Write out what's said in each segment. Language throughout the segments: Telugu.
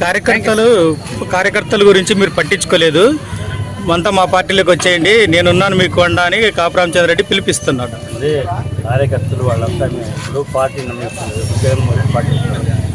కార్యకర్తలు కార్యకర్తల గురించి మీరు పట్టించుకోలేదు. అంతా మా పార్టీలోకి వచ్చేయండి. నేనున్నాను మీకు కొండ అని కాపురామచంద్ర రెడ్డి పిలిపిస్తున్నాడు. అదే కార్యకర్తలు వాళ్ళంతా ఇప్పుడు పార్టీ జగన్మోహన్ రెడ్డి పార్టీ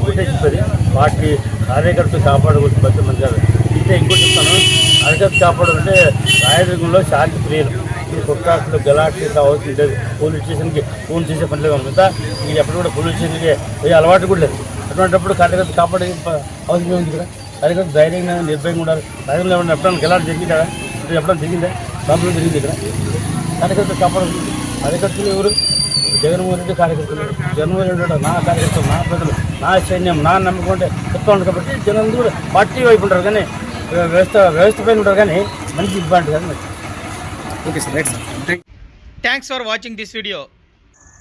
ఒకటే చెప్పేది పార్టీ కార్యకర్తలు కాపాడుకోవచ్చు పెద్ద మంది కాదు అంటే ఇంకోటి చెప్తాను కార్యకర్త కాపాడాలంటే రాయదుర్గంలో శాంతి ప్రియులు. ఈ కొట్టాట్లు గలాట్లు అవసరం లేదు. పోలీస్ స్టేషన్కి ఫోన్ చేసే పని లేదు అంతా ఇది ఎప్పుడు కూడా పోలీస్ స్టేషన్కి అలవాటు కూడా లేదు. అటువంటిప్పుడు కార్యకర్త కాపాడే అవసరం ఉంది కదా కార్యకర్త ధైర్యంగా నిర్భయంగా ఉండాలి. ధైర్యంగా ఉండాలి ఎప్పుడైనా జరిగిందా? ఇప్పుడు ఎప్పుడైనా జరిగిందా? ప్రాబ్లం జరిగింది ఇక్కడ. కార్యకర్తలు కాపాడు కార్యకర్తలు ఎవరు? జగన్మోహన్ రెడ్డి కార్యకర్తలు. జగన్మోహన్ రెడ్డి అంటే నా కార్యకర్తలు నా ప్రజలు నా సైన్యం నా నమ్మకం అంటే చెప్తా ఉంది కాబట్టి జనం కూడా పార్టీ వైపు ఉంటారు కానీ వ్యవస్థ వ్యవస్థ పైన ఉంటారు కానీ మంచి ఇబ్బంది కానీ okay sir thanks for watching this video